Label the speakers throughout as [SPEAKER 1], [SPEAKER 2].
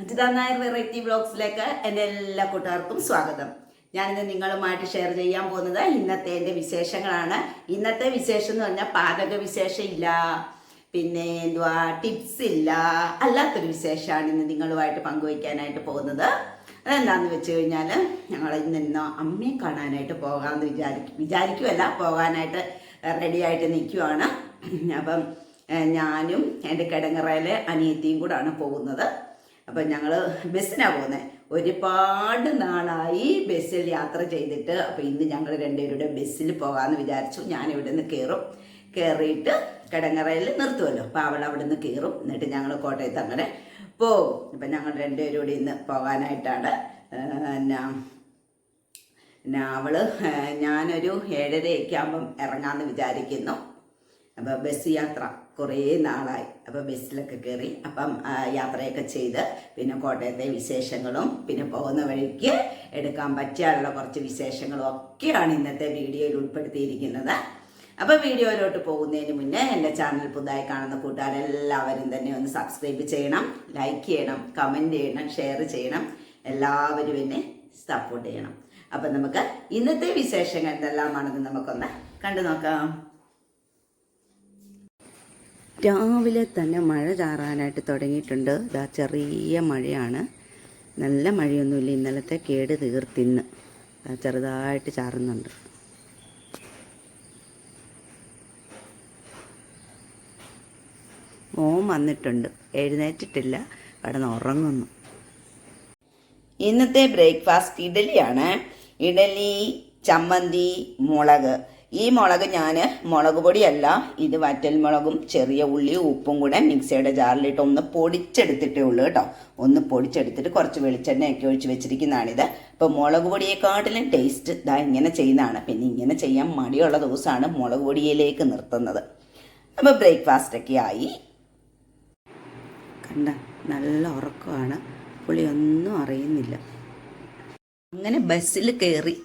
[SPEAKER 1] Ajitha Nair variety വ്ളോഗ്സിലേക്ക് എന്റെ എല്ലാ കൂട്ടുകാർക്കും സ്വാഗതം. ഞാനിന്ന് നിങ്ങളുമായിട്ട് ഷെയർ ചെയ്യാൻ പോകുന്നത് ഇന്നത്തെ എന്റെ വിശേഷങ്ങളാണ്. ഇന്നത്തെ വിശേഷം എന്ന് പറഞ്ഞാൽ പാചക വിശേഷം ഇല്ല പിന്നെ എന്തുവാ ടിപ്സ് ഇല്ല അല്ലാത്തൊരു വിശേഷമാണ് ഇന്ന് നിങ്ങളുമായിട്ട് പങ്കുവയ്ക്കാനായിട്ട് പോകുന്നത്. അതെന്താന്ന് വെച്ച് കഴിഞ്ഞാൽ ഞങ്ങൾ ഇന്ന് അമ്മയെ കാണാനായിട്ട് പോകാമെന്ന് വിചാരിക്കും വിചാരിക്കുമല്ല പോകാനായിട്ട് റെഡിയായിട്ട് നിൽക്കുവാണ്. അപ്പം ഞാനും എന്റെ കിടങ്ങറയിലെ അനിയത്തിയും കൂടാണ് പോകുന്നത്. അപ്പം ഞങ്ങൾ ബസ്സിനാണ് പോകുന്നത് ഒരുപാട് നാളായി ബസ്സിൽ യാത്ര ചെയ്തിട്ട് അപ്പം ഇന്ന് ഞങ്ങൾ രണ്ടുപേരുടെ ബസ്സിൽ പോകാമെന്ന് വിചാരിച്ചു. ഞാൻ ഇവിടെ നിന്ന് കയറും കയറിയിട്ട് കിടങ്ങറയിൽ നിർത്തുമല്ലോ അപ്പം അവൾ അവിടെ നിന്ന് കയറും എന്നിട്ട് ഞങ്ങൾ കോട്ടയത്ത് അങ്ങനെ പോകും. അപ്പം ഞങ്ങൾ രണ്ടുപേരും കൂടി ഇന്ന് പോകാനായിട്ടാണ് എന്നാ പിന്നെ ഏഹ്, ഞാനൊരു ഏഴരയൊക്കെ ആകുമ്പം ഇറങ്ങാമെന്ന് വിചാരിക്കുന്നു. അപ്പം ബസ് യാത്ര. കുറേ നാളായി. അപ്പോൾ ബസ്സിലൊക്കെ കയറി അപ്പം യാത്രയൊക്കെ ചെയ്ത് പിന്നെ കോട്ടയത്തെ വിശേഷങ്ങളും പിന്നെ പോകുന്ന വഴിക്ക് എടുക്കാൻ പറ്റാനുള്ള കുറച്ച് വിശേഷങ്ങളും ഒക്കെയാണ് ഇന്നത്തെ വീഡിയോയിൽ ഉൾപ്പെടുത്തിയിരിക്കുന്നത്. അപ്പോൾ വീഡിയോയിലോട്ട് പോകുന്നതിന് മുന്നേ എന്റെ ചാനൽ പുതുതായി കാണുന്ന കൂട്ടുകാരെല്ലാവരും തന്നെ ഒന്ന് സബ്സ്ക്രൈബ് ചെയ്യണം ലൈക്ക് ചെയ്യണം കമന്റ് ചെയ്യണം ഷെയർ ചെയ്യണം. എല്ലാവരും എന്നെ സപ്പോർട്ട് ചെയ്യണം. അപ്പം നമുക്ക് ഇന്നത്തെ വിശേഷങ്ങൾ എന്തെല്ലാമാണെന്ന് നമുക്കൊന്ന് കണ്ടു നോക്കാം. രാവിലെ തന്നെ മഴ ചാറാനായിട്ട് തുടങ്ങിയിട്ടുണ്ട്. ഇതാ ചെറിയ മഴയാണ്. നല്ല മഴയൊന്നുമില്ല. ഇന്നലത്തെ കേട് തീർത്തിന്ന്. ചെറുതായിട്ട് ചാറുന്നുണ്ട്. മോൻ വന്നിട്ടുണ്ട്. എഴുന്നേറ്റിട്ടില്ല. കിടന്ന് ഉറങ്ങുന്നു. ഇന്നത്തെ ബ്രേക്ക്ഫാസ്റ്റ് ഇഡലിയാണ്. ഇഡലി ചമ്മന്തി മുളക്. ഈ മുളക് ഞാൻ മുളക് പൊടിയല്ല ഇത് വറ്റൽ മുളകും ചെറിയ ഉള്ളിയും ഉപ്പും കൂടെ മിക്സിയുടെ ജാറിലിട്ട് ഒന്ന് പൊടിച്ചെടുത്തിട്ടേ ഉള്ളൂ കേട്ടോ. ഒന്ന് പൊടിച്ചെടുത്തിട്ട് കുറച്ച് വെളിച്ചെണ്ണയൊക്കെ ഒഴിച്ച് വെച്ചിരിക്കുന്നതാണിത്. അപ്പോൾ മുളക് പൊടിയെക്കാട്ടിലും ടേസ്റ്റ് ഇതാ ഇങ്ങനെ ചെയ്യുന്നതാണ്. പിന്നെ ഇങ്ങനെ ചെയ്യാൻ മടിയുള്ള ദിവസമാണ് മുളക് പൊടിയിലേക്ക് നിർത്തുന്നത്. അപ്പോൾ ബ്രേക്ക്ഫാസ്റ്റൊക്കെ ആയി. കണ്ട നല്ല ഉറക്കമാണ്. പുളിയൊന്നും അറിയുന്നില്ല. അങ്ങനെ ബസ്സിൽ കയറി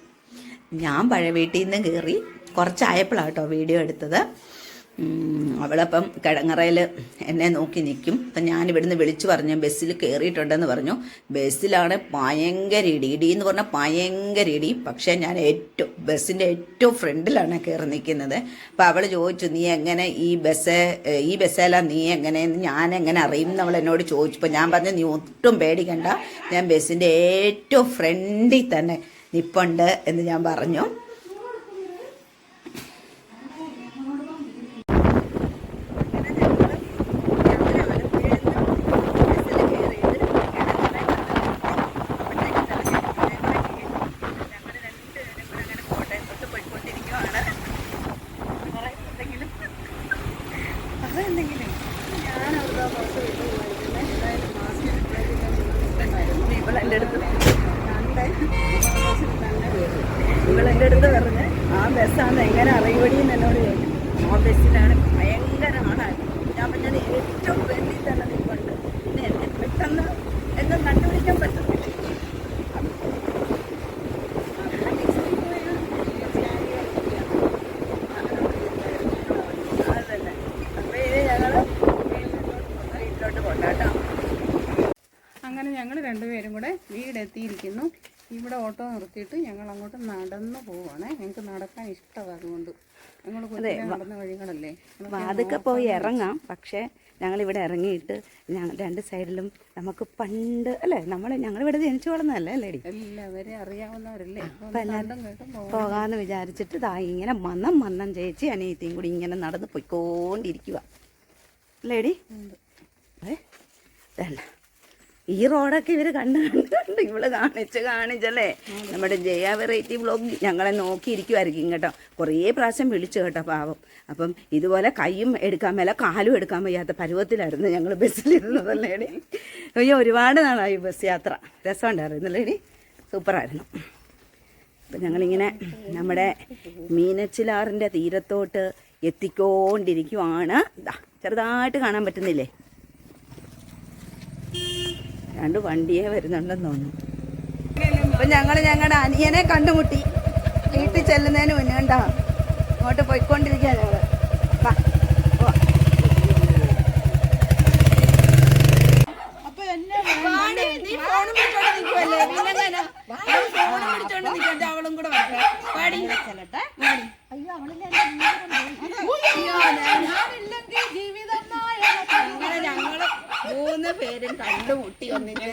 [SPEAKER 1] ഞാൻ പഴയ വീട്ടിൽ നിന്ന് കയറി കുറച്ചായപ്പോഴാണ് കേട്ടോ വീഡിയോ എടുത്തത്. അവളപ്പം കിടങ്ങറയിൽ എന്നെ നോക്കി നിൽക്കും അപ്പം ഞാൻ ഇവിടുന്ന് വിളിച്ചു പറഞ്ഞു ബസ്സിൽ കയറിയിട്ടുണ്ടെന്ന് പറഞ്ഞു. ബസ്സിലാണ് ഭയങ്കര ഇടി. ഇടി എന്ന് പറഞ്ഞാൽ ഭയങ്കര ഇടി. പക്ഷേ ഞാൻ ഏറ്റവും ബസ്സിന്റെ ഏറ്റവും ഫ്രണ്ടിലാണ് കയറി നിൽക്കുന്നത്. അപ്പം അവൾ ചോദിച്ചു നീ എങ്ങനെ ഈ ബസ് ഈ ബസ്സേല നീ എങ്ങനെ ഞാൻ എങ്ങനെ അറിയും? എന്ന് അവൾ എന്നോട് ചോദിച്ചപ്പോൾ ഞാൻ പറഞ്ഞു നീ ഒട്ടും പേടിക്കണ്ട. ഞാൻ ബസ്സിന്റെ ഏറ്റവും ഫ്രണ്ടിൽ തന്നെ നിപ്പുണ്ട് എന്ന് ഞാൻ പറഞ്ഞു. അടുത്ത് അടുത്ത് പറഞ്ഞ് ആ ബസ്സാന്ന് എങ്ങനെ അറിയുവടിയെന്ന് എന്നോട് ചോദിച്ചു. ആ ബസ്സിലാണ് ഭയങ്കരമാണ് ഞാൻ പറഞ്ഞത് ഫ്രണ്ടിൽ തന്നെ നിൽപ്പുണ്ട് പിന്നെ എന്നെ പെട്ടെന്ന് എന്നും കണ്ടുപിടിക്കാൻ പറ്റുന്നില്ല അതല്ലേ അപ്പോൾ ഇത് ഞങ്ങൾ വീട്ടിലോട്ട് കൊണ്ടാട്ടോ
[SPEAKER 2] അങ്ങനെ ഞങ്ങൾ രണ്ടുപേരും കൂടെ വീടെത്തിയിരിക്കുന്നു. ഇവിടെ ഓട്ടോ നിർത്തിയിട്ട് ഞങ്ങൾ അങ്ങോട്ട് നടന്നു പോവാണേ. ഞങ്ങൾക്ക് നടക്കാൻ ഇഷ്ടമാണ് അതുകൊണ്ട്. ഞങ്ങൾ നടന്ന വഴികളല്ലേ?
[SPEAKER 3] അതൊക്കെ പോയി ഇറങ്ങാം. പക്ഷേ ഞങ്ങളിവിടെ ഇറങ്ങിയിട്ട് ഞങ്ങൾ രണ്ട് സൈഡിലും നമുക്ക് പണ്ട് അല്ലേ നമ്മൾ ഞങ്ങളിവിടെ ജനിച്ചു വളർന്നതല്ലേ അല്ലേടി
[SPEAKER 2] എല്ലാവരും അറിയാവുന്നവരല്ലേ.
[SPEAKER 3] പോകാമെന്ന് വിചാരിച്ചിട്ട് ദാ ഇങ്ങനെ മന്നം മന്നം ചേച്ചി അനിയത്തിയും കൂടി ഇങ്ങനെ നടന്ന് പോയിക്കോണ്ടിരിക്കുക അല്ലേടി ഏ. ഈ റോഡൊക്കെ ഇവർ കണ്ട് കണ്ട് കണ്ട് ഇവൾ കാണിച്ച് കാണിച്ചല്ലേ? നമ്മുടെ ജയ വെറൈറ്റി ബ്ലോഗ് ഞങ്ങളെ നോക്കിയിരിക്കുമായിരിക്കും കേട്ടോ കുറേ പ്രാവശ്യം വിളിച്ചു കേട്ടോ പാവം. അപ്പം ഇതുപോലെ കൈയും എടുക്കാൻ മേല കാലും എടുക്കാൻ വയ്യാത്ത പരുവത്തിലായിരുന്നു ഞങ്ങൾ ബസ്സിലിരുന്നതല്ലേടി അയ്യോ ഒരുപാട് നാളായി ബസ് യാത്ര. രസമുണ്ടായിരുന്നല്ലേടി സൂപ്പറായിരുന്നു. അപ്പം ഞങ്ങളിങ്ങനെ നമ്മുടെ മീനച്ചിലാറിന്റെ തീരത്തോട്ട് എത്തിക്കൊണ്ടിരിക്കുവാണ്. ചെറുതായിട്ട് കാണാൻ പറ്റുന്നില്ലേ? രണ്ട് വണ്ടിയെ വരുന്നുണ്ടെന്ന് തോന്നുന്നു. അപ്പം ഞങ്ങൾ ഞങ്ങളുടെ അനിയനെ കണ്ടുമുട്ടി. വീട്ടിൽ ചെല്ലുന്നതിന് മുന്നേ കണ്ടാ അങ്ങോട്ട് പോയിക്കൊണ്ടിരിക്കുക ഞങ്ങൾ
[SPEAKER 1] അവളും കൂടെ വരട്ടെ. പാടി അങ്ങനെ ഞങ്ങൾ മൂന്ന് പേരും കണ്ടുമുട്ടി ഒന്നിച്ച്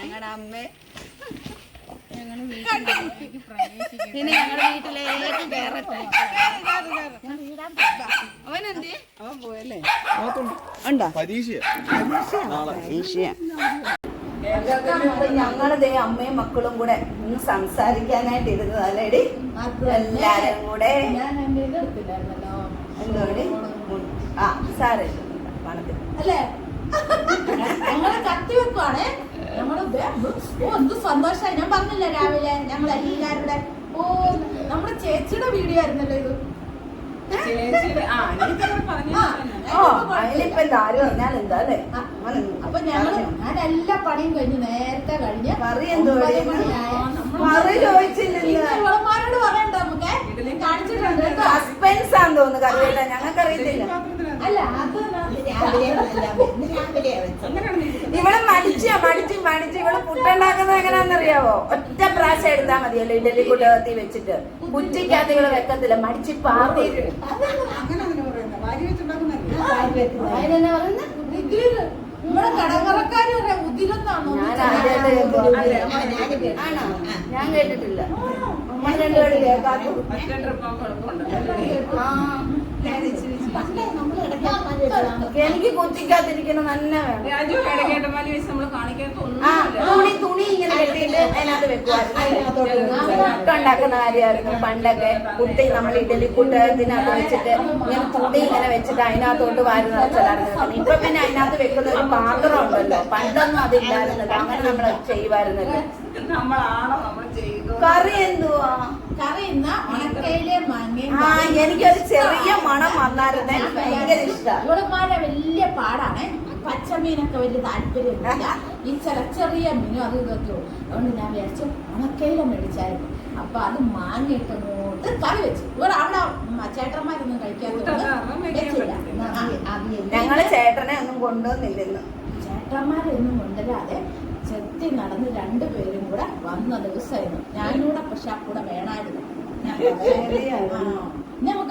[SPEAKER 1] ഞങ്ങളുടെ അമ്മ ഇനി ഞങ്ങളുടെ വീട്ടിലേക്ക് കയറട്ടെ അവനെന്തേ?
[SPEAKER 3] അവൻ പോയല്ലേ?
[SPEAKER 1] ഉണ്ടോ?
[SPEAKER 4] പരീക്ഷയാ.
[SPEAKER 1] ഞങ്ങളുടെ അമ്മയും മക്കളും കൂടെ ഒന്ന് സംസാരിക്കാനായിട്ട് ഇരുന്നതല്ലേടി എല്ലാരും കൂടെ. എന്തോടി ആ സാറേ. പണത്തിൽ.
[SPEAKER 2] അല്ലേ? ഞങ്ങൾ കത്തി വെക്കുവാണേ. ഞങ്ങൾ ഓ എന്ത് സന്തോഷമായി ഞാൻ പറഞ്ഞില്ല രാവിലെ ഞങ്ങൾ എല്ലാവരുടെ ഓ നമ്മുടെ ചേച്ചിയുടെ വീഡിയോ ആയിരുന്നല്ലോ ഇത്. അപ്പൊ ഞങ്ങൾ ഞാൻ എല്ലാ പണിയും കഴിഞ്ഞ് നേരത്തെ കഴിഞ്ഞ് ഇവളമാരോട് പറയണ്ട നമുക്ക് കാണിച്ചിട്ടുണ്ട്
[SPEAKER 1] സസ്പെൻസ് ആണെന്ന് തോന്നുന്നു ഞങ്ങൾക്കറിയത്തില്ല.
[SPEAKER 2] അല്ല
[SPEAKER 1] ഇവിടെ മടിച്ച മടിച്ച് മടിച്ച് ഇവൾ പുട്ടുണ്ടാക്കുന്നത് എങ്ങനെയാണെന്നറിയാവോ? ഒറ്റ പ്രാവശ്യം എടുത്താൽ മതിയല്ലോ ഇഡലി കുട്ടകത്തി വെച്ചിട്ട്. കുറ്റിക്കകത്ത് ഇവൾ വെക്കത്തില്ല. മടിച്ച് പാറി
[SPEAKER 2] ഉതിരെന്നാണോ
[SPEAKER 1] ഞാൻ കേട്ടിട്ടില്ല. നമ്മൾ രണ്ടുപേരും കേൾക്കാത്ത എനിക്ക് കുത്തിക്കാതിരിക്കണം തന്നെ തുണി തുണി ഇങ്ങനെ കെട്ടിയിട്ട് അതിനകത്ത് ഉണ്ടാക്കുന്ന കാര്യമായിരുന്നു. പണ്ടൊക്കെ കുട്ടി നമ്മൾ ഇഡലി കൂട്ടത്തിനകത്ത് വെച്ചിട്ട് ഇങ്ങനെ തുണി ഇങ്ങനെ വെച്ചിട്ട് അതിനകത്തോട്ട് വാരി നിറച്ചലായിരുന്നു ഇപ്പൊ പിന്നെ അതിനകത്ത് വെക്കുന്ന ഒരു പാത്രം ഉണ്ടല്ലോ പണ്ടൊന്നും അതില്ലായിരുന്നല്ലോ. അങ്ങനെ നമ്മൾ ചെയ്യുമായിരുന്നല്ലോ
[SPEAKER 3] നമ്മളാണോ നമ്മൾ ചെയ്തു
[SPEAKER 1] കറി എന്തുവാ?
[SPEAKER 2] കറി ഇന്ന ഉണക്കയിലെ
[SPEAKER 1] ആ എനിക്കൊരു ചെറിയ മണം വന്നായിരുന്നേ. ഭയങ്കര ഇഷ്ടമാണ്
[SPEAKER 2] ഇവിടെമാരെ വലിയ പാടാണ്. പച്ചമീനൊക്കെ വലിയ താല്പര്യമില്ല ഈ ചില ചെറിയ മീനും അതും ഇതൊക്കെ അതുകൊണ്ട് ഞാൻ വിചാരിച്ചു ഉണക്കയില മേടിച്ചായിരുന്നു. അപ്പൊ അത് മാങ്ങിയിട്ട് അങ്ങോട്ട് കറി വെച്ചു. ഇവിടെ അവിടെ ചേട്ടന്മാരൊന്നും കഴിക്കാത്ത.
[SPEAKER 1] ഞങ്ങൾ ചേട്ടനെ ഒന്നും കൊണ്ടുവന്നില്ലെന്ന്
[SPEAKER 2] ചേട്ടന്മാരൊന്നും കൊണ്ടുവരാതെ ചെത്തി നടന്ന് രണ്ടുപേരും കൂടെ വന്ന ദിവസമായിരുന്നു. ഞാനിവിടെ പക്ഷെ ആ കൂടെ വേണമായിരുന്നു.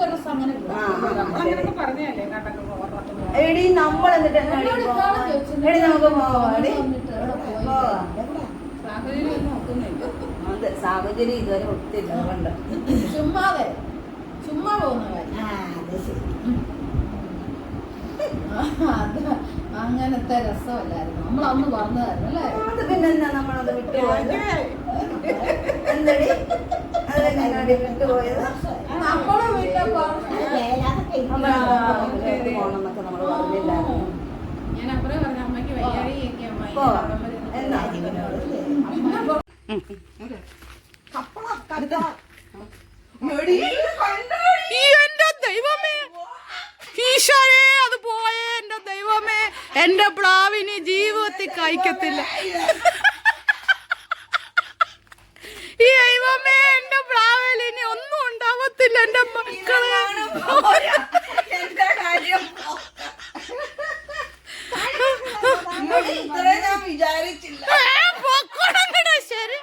[SPEAKER 2] ദിവസം അങ്ങനെ
[SPEAKER 1] എടി നമ്മൾ എന്നിട്ട്. എടി നമുക്ക് പോവാം?
[SPEAKER 3] സാഹചര്യം
[SPEAKER 1] ഇതുവരെ ഒത്തിരി
[SPEAKER 2] ചുമ്മാതെ. ചുമ്മാ പോകുന്ന കാര്യം. അത് അങ്ങനത്തെ രസമല്ലായിരുന്നു. നമ്മൾ അന്ന് പറഞ്ഞതായിരുന്നു അല്ലേ?
[SPEAKER 1] അത് പിന്നെന്താ നമ്മളത് വിട്ടുപോയത് എന്തടി? അത് വിട്ടുപോയത് നമ്മൾ അങ്ങോട്ട് പോകണമെന്നൊക്കെ നമ്മൾ പറഞ്ഞില്ലായിരുന്നു.
[SPEAKER 3] ഞാൻ അപ്പുറം പറഞ്ഞ അമ്മയ്ക്ക് വയ്യാഴിയൊക്കെ
[SPEAKER 5] എന്റെ ദൈവമേ. ഈശോയെ എന്റെ പ്ലാവിന് ജീവിതത്തിൽ കഴിക്കത്തില്ല. ഈ ദൈവമേ എന്റെ പ്ലാവിൽ ഇനി ഒന്നും ഉണ്ടാവത്തില്ല എന്റെ മക്കളെ. ശരി.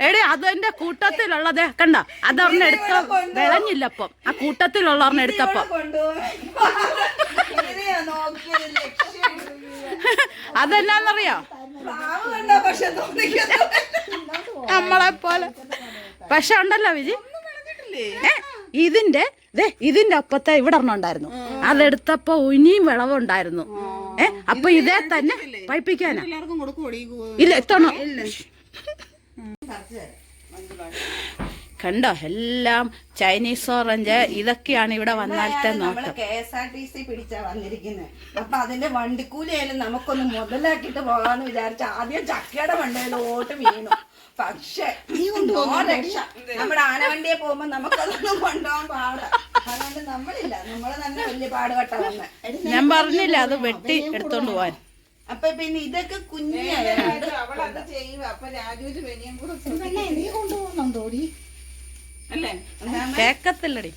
[SPEAKER 5] എടി അതെന്റെ കൂട്ടത്തിലുള്ളതേ കണ്ട അതറിഞ്ഞെടുത്ത വിളഞ്ഞില്ലപ്പം ആ കൂട്ടത്തിലുള്ളറിഞ്ഞ അതെന്നാന്നറിയോ? നമ്മളെ പോലെ പക്ഷെ ഉണ്ടല്ലോ വിജി. ഏ, ഇതിന്റെ ദേ ഇതിന്റെ അപ്പത്തെ ഇവിടെ ഒരെണ്ണം ഉണ്ടായിരുന്നു. അതെടുത്തപ്പോ ഇനിയും വിളവുണ്ടായിരുന്നു. ഏ അപ്പൊ ഇതേ തന്നെ പഴിപ്പിക്കാനാ. ഇല്ല എത്തണം കണ്ടോ? എല്ലാം ചൈനീസ് ഓറഞ്ച് ഇതൊക്കെയാണ് ഇവിടെ വന്നാലത്തെ
[SPEAKER 1] നമ്മൾ
[SPEAKER 5] നോട്ടം
[SPEAKER 1] K S R T C പിടിച്ചാ വന്നിരിക്കുന്നത് അപ്പൊ അതിന്റെ വണ്ടിക്കൂലിയായാലും നമുക്കൊന്ന് മുതലാക്കിട്ട് പോകാന്ന് വിചാരിച്ച ആദ്യം ചക്കയുടെ മണ്ടയിലോട്ട് വീണു. പക്ഷെ നോ രക്ഷ. നമ്മുടെ ആനവണ്ടിയെ പോകുമ്പോ നമുക്കതൊന്നും കൊണ്ടുപോകാൻ പാട. അതുകൊണ്ട് നമ്മളില്ല. നമ്മൾ തന്നെ വലിയ പാടുപെട്ട വന്നെ
[SPEAKER 5] ഞാൻ പറഞ്ഞില്ല അത് വെട്ടി എടുത്തോണ്ട് പോവാൻ.
[SPEAKER 1] അപ്പൊ പിന്നെ ഇതൊക്കെ കുഞ്ഞു
[SPEAKER 3] അവളത് ചെയ്യുക അപ്പൊ രാജുവിന് വെനിയും കൂടെ
[SPEAKER 2] നീ കൊണ്ടുപോകുന്നുണ്ടോടി?
[SPEAKER 3] അല്ലേ?
[SPEAKER 5] കേക്കത്തില്ലടി.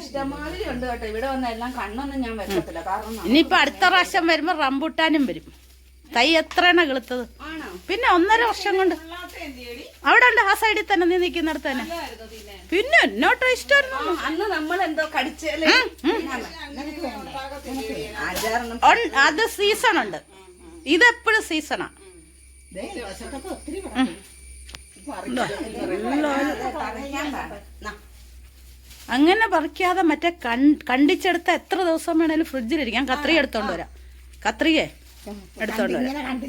[SPEAKER 1] ഇഷ്ടമാതിരി ഉണ്ട് കേട്ടോ. ഇവിടെ വന്ന എല്ലാം കണ്ണൊന്നും ഞാൻ വെക്കത്തില്ല. കാരണം
[SPEAKER 2] ഇനിയിപ്പൊ അടുത്ത പ്രാവശ്യം വരുമ്പോ റംബുട്ടാനും വരും. തൈ എത്രയാണ് കിളുത്തത്? പിന്നെ ഒന്നര വർഷം കൊണ്ട്. അവിടെ ഉണ്ട് ആ സൈഡിൽ തന്നെ നീ നിൽക്കുന്നിടത്ത് തന്നെ. പിന്നെ. എന്നോട്ടോ ഇഷ്ടമായിരുന്നു.
[SPEAKER 1] അന്ന് നമ്മൾ എന്തോ കടിച്ചല്ലേ
[SPEAKER 2] അത് സീസൺ ഉണ്ട് ഇതെപ്പോഴും സീസണാ.
[SPEAKER 1] ഒത്തിരി.
[SPEAKER 2] അങ്ങനെ പറിക്കാതെ മറ്റേ കൺ- കണ്ടിച്ചെടുത്ത എത്ര ദിവസം വേണേലും ഫ്രിഡ്ജിലിരിക്കാം. കത്രിക എടുത്തോണ്ട് വരാം. കത്രികേ എടുത്തോണ്ട് വരാം.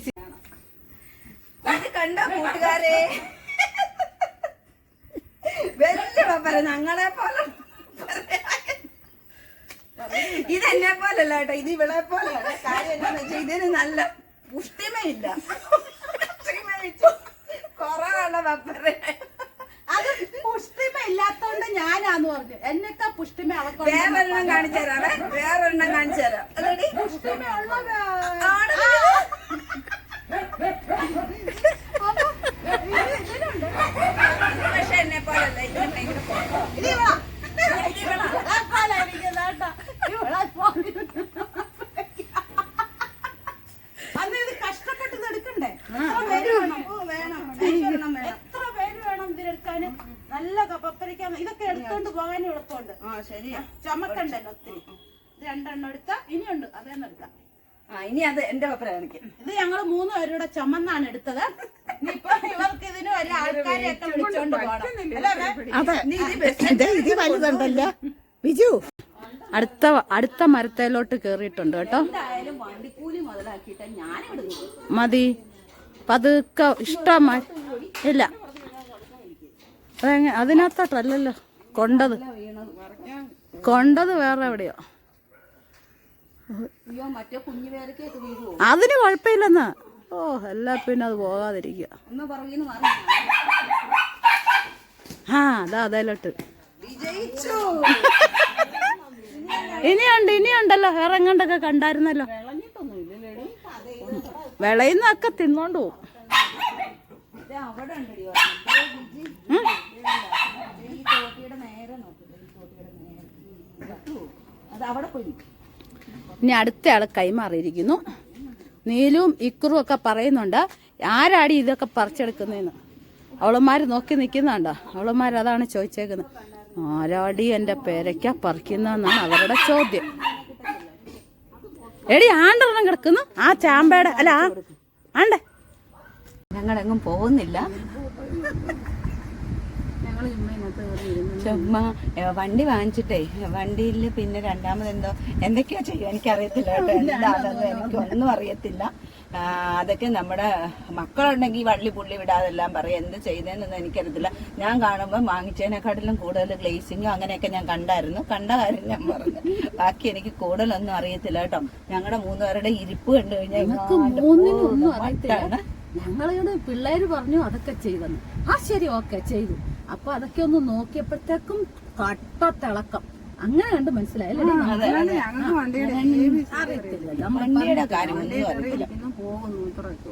[SPEAKER 1] കണ്ടോ കൂട്ടുകാരെ? വലിയ പപ്പര ഞങ്ങളെ പോലെ ഇതെന്നെ പോലല്ല കേട്ടോ. ഇത് ഇവിടെ പോലെയാണ് കാര്യം എന്താന്ന് വെച്ചാൽ ഇതിന് നല്ല പുഷ്ടിമയില്ല. പുഷ്ടിമയിച്ചു കുറവുള്ള പപ്പര.
[SPEAKER 2] അത് പുഷ്ടിമ ഇല്ലാത്തോണ്ട് ഞാനാന്ന് പറഞ്ഞു. എന്നൊക്കെ പുഷ്ടിമ അവർക്ക്
[SPEAKER 1] വേറൊരെണ്ണം കാണിച്ചു തരാവേ. വേറൊരെണ്ണം കാണിച്ചു തരാം. അതെടി. ആണല്ലോ. പക്ഷെ എന്നെ പോലല്ല ഇതിന് ഭയങ്കര കുറവാ. ഇത് ഇവളാ. ഇത് ഇവളാ.
[SPEAKER 2] അന്ന് ഇത് കഷ്ടപ്പെട്ട് ഇത് എടുക്കണ്ടേ
[SPEAKER 1] ഓ, വേണം. എനിക്കൊരെണ്ണം വേണം.
[SPEAKER 2] എത്ര പേര് വേണം ഇതിനെടുക്കാന് നല്ല പപ്പരിക്കാൻ ഇതൊക്കെ എടുത്തോണ്ട് പോകാനും എളുപ്പമുണ്ട്
[SPEAKER 1] ആ ശരിയാ.
[SPEAKER 2] ചമക്കണ്ടല്ലോ ഒത്തിരി. ഇത് രണ്ടെണ്ണം എടുത്താ ഇനിയുണ്ട്. അതേന്ന് എടുക്കാം.
[SPEAKER 1] ആ ഇനി അത് എന്റെ പപ്പര കാണിക്കും
[SPEAKER 2] ഇത് ഞങ്ങൾ മൂന്ന് പേരുടെ ചമന്നാണ് എടുത്തത്. ഇനിയിപ്പൊ ഇവർക്ക് ഇതിന് വലിയ ആൾക്കാരെയൊക്കെ വിളിച്ചോണ്ട് പോകണം അല്ലേ മേ?
[SPEAKER 5] ബിജു
[SPEAKER 2] അടുത്ത അടുത്ത മരത്തേലോട്ട് കേറിയിട്ടുണ്ട് കേട്ടോ. മതി. പതുക്കെ ഇഷ്ടമായി. ഇല്ല. അതെങ്ങ അതിനകത്തോട്ടല്ലല്ലോ. കൊണ്ടത്. കൊണ്ടത് വേറെ എവിടെയോ. അതിന് കുഴപ്പമില്ലെന്ന്. ഓ എല്ലാ പിന്നെ അത് പോകാതിരിക്കുക. ആ അതാ അതേലോട്ട്. ഇനിയുണ്ട് ഇനിയുണ്ടല്ലോ. വേറെ എങ്ങാണ്ടൊക്കെ കണ്ടായിരുന്നല്ലോ. വിളയുന്നൊക്കെ തിന്നോണ്ട്
[SPEAKER 1] ഇത് അവിടെ ഒരെണ്ണം. ദേ വിജി. ദേ ഈ തോട്ടിയുടെ നേരെ നോക്ക് ദേ ഈ തോട്ടിയുടെ നേരെ ഇതൊക്കെ. അത് അവിടെ പോയി നിൽക്കും.
[SPEAKER 2] ഇനി അടുത്ത ആൾ കൈമാറിയിരിക്കുന്നു. നീലും ഇക്കുറും ഒക്കെ പറയുന്നുണ്ട് ആരാടി ഇതൊക്കെ പറിച്ചെടുക്കുന്നതെന്ന് അവളന്മാർ നോക്കി നിൽക്കുന്നുണ്ടോ. അവളന്മാർ അതാണ് ചോദിച്ചേക്കുന്നത്. ആരാടി എന്റെ പേരയ്ക്ക പറിക്കുന്നതെന്നാണ് അവരുടെ ചോദ്യം. എടി ആണ്ടെണ്ണം കിടക്കുന്നു. ആ ചാമ്പയുടെ അല്ല ആ ആണ്ടേ.
[SPEAKER 1] ഞങ്ങളെങ്ങും പോകുന്നില്ല. ചുമ്മാ വണ്ടി വാങ്ങിച്ചിട്ടേ. വണ്ടിയിൽ പിന്നെ രണ്ടാമത് എന്തോ എന്തൊക്കെയാ ചെയ്യുക? എനിക്കറിയത്തില്ല കേട്ടോ. എന്താണെന്ന് എനിക്ക് ഒന്നും അറിയത്തില്ല. അതൊക്കെ നമ്മുടെ മക്കളുണ്ടെങ്കിൽ വള്ളി പുള്ളി വിടാതെല്ലാം പറയും. എന്ത് ചെയ്തതെന്നൊന്നും എനിക്കറിയത്തില്ല. ഞാൻ കാണുമ്പോൾ വാങ്ങിച്ചതിനെക്കാട്ടിലും കൂടുതൽ ഗ്ലേസിങ്ങും അങ്ങനെയൊക്കെ ഞാൻ കണ്ടായിരുന്നു. കണ്ട കാര്യം ഞാൻ പറഞ്ഞു. ബാക്കി എനിക്ക് കൂടുതലൊന്നും അറിയത്തില്ല കേട്ടോ. ഞങ്ങളുടെ മൂന്നുപേരുടെ ഇരിപ്പ് കണ്ടു കഴിഞ്ഞാൽ
[SPEAKER 2] ഞങ്ങളോട് പിള്ളേര് പറഞ്ഞു അതൊക്കെ ചെയ്തെന്ന്. ആ ശരി ഓക്കെ ചെയ്തു. അപ്പൊ അതൊക്കെ ഒന്ന് നോക്കിയപ്പോഴത്തേക്കും കട്ട തിളക്കം. അങ്ങനെ കണ്ട് മനസ്സിലായല്ലേ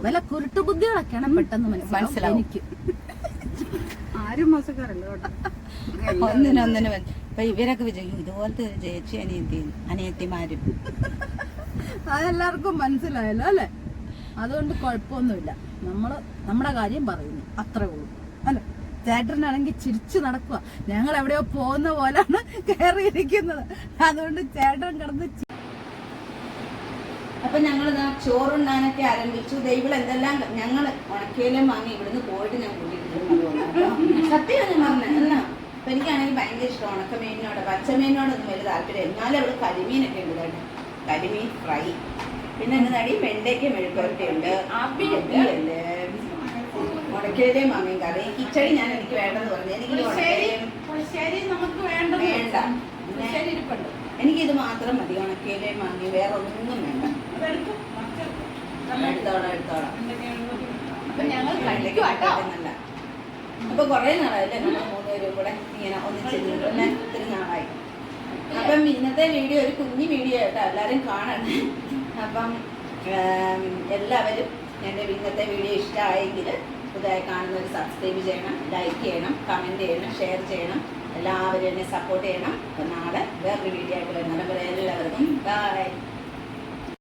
[SPEAKER 2] വല്ല കുരുട്ടു ബുദ്ധികളൊക്കെയാണ് പെട്ടെന്ന് മനസ്സിലാവും. എനിക്ക്.
[SPEAKER 3] ആരും മോശക്കാരല്ല
[SPEAKER 1] ഒന്നിനൊന്നിനും ഇപ്പൊ ഇവരൊക്കെ വിജയിക്കും ഇതുപോലത്തെ ഒരു ചേച്ചി അനിയത്തി അനിയത്തിമാരും.
[SPEAKER 2] അതെല്ലാവർക്കും മനസ്സിലായല്ലോ അല്ലെ? അതുകൊണ്ട് കുഴപ്പമൊന്നുമില്ല. നമ്മൾ നമ്മുടെ കാര്യം പറയുന്നു. അത്രേ ഉള്ളൂ. ചേട്ടനാണെങ്കിൽ ചിരിച്ചു നടക്കുക ഞങ്ങൾ എവിടെയോ പോകുന്ന പോലാണ് കയറിയിരിക്കുന്നത്. അതുകൊണ്ട് ചേട്ടൻ കിടന്ന്
[SPEAKER 1] അപ്പൊ ഞങ്ങൾ ചോറുണ്ണാനൊക്കെ ആരംഭിച്ചു. ദൈവം എന്തെല്ലാം ഞങ്ങൾ ഉണക്കയിലും വാങ്ങി ഇവിടുന്ന് പോയിട്ട് ഞാൻ കൂട്ടിയിട്ടുണ്ട്. സത്യം ഞാൻ പറഞ്ഞത് അല്ല. അപ്പൊ എനിക്കാണെങ്കിൽ ഭയങ്കര ഇഷ്ടം ഉണക്കമീനിനോട്. പച്ചമീനിനോടൊന്നും വലിയ താല്പര്യം എന്നാലും അവിടെ കരിമീനൊക്കെ ഉണ്ട് കേട്ടോ. കരിമീൻ ഫ്രൈ. പിന്നെ എന്നതാടി വെണ്ടയ്ക്ക് മെഴുക്കുവരട്ടിയുണ്ട്. അവിയൽ ഉണക്കയിലേയും മാങ്ങയും കറി കിച്ചടി ഞാൻ എനിക്ക് വേണ്ടെന്ന് പറഞ്ഞു. എനിക്ക് വേണ്ട.
[SPEAKER 2] ശരി
[SPEAKER 1] ഇത് മാത്രം മതി. ഉണക്കയിലേയും മാങ്ങി വേറെ ഒന്നും വേണ്ട എടുത്തോളാം എടുത്തോളാം.
[SPEAKER 2] അപ്പൊ ഞങ്ങൾ
[SPEAKER 1] കഴിക്കും അപ്പൊ കൊറേ നാളായില്ലേ നമ്മൾ മൂന്നുപേരും കൂടെ ഇങ്ങനെ ഒന്നിച്ചിരുന്നു ഒത്തിരി നാളായി. അപ്പം ഇന്നത്തെ വീഡിയോ ഒരു കുഞ്ഞു വീഡിയോ ആയിട്ടോ എല്ലാവരും കാണണം അപ്പം എല്ലാവരും എന്റെ ഇന്നത്തെ വീഡിയോ ഇഷ്ടമായെങ്കിൽ പുതുതായി കാണുന്നവർ സബ്സ്ക്രൈബ് ചെയ്യണം ലൈക്ക് ചെയ്യണം കമന്റ് ചെയ്യണം ഷെയർ ചെയ്യണം. എല്ലാവരും എന്നെ സപ്പോർട്ട് ചെയ്യണം. അപ്പം നാളെ വേറൊരു വീഡിയോ ആയിട്ട് വരുന്നവരെ എല്ലാവർക്കും ബൈ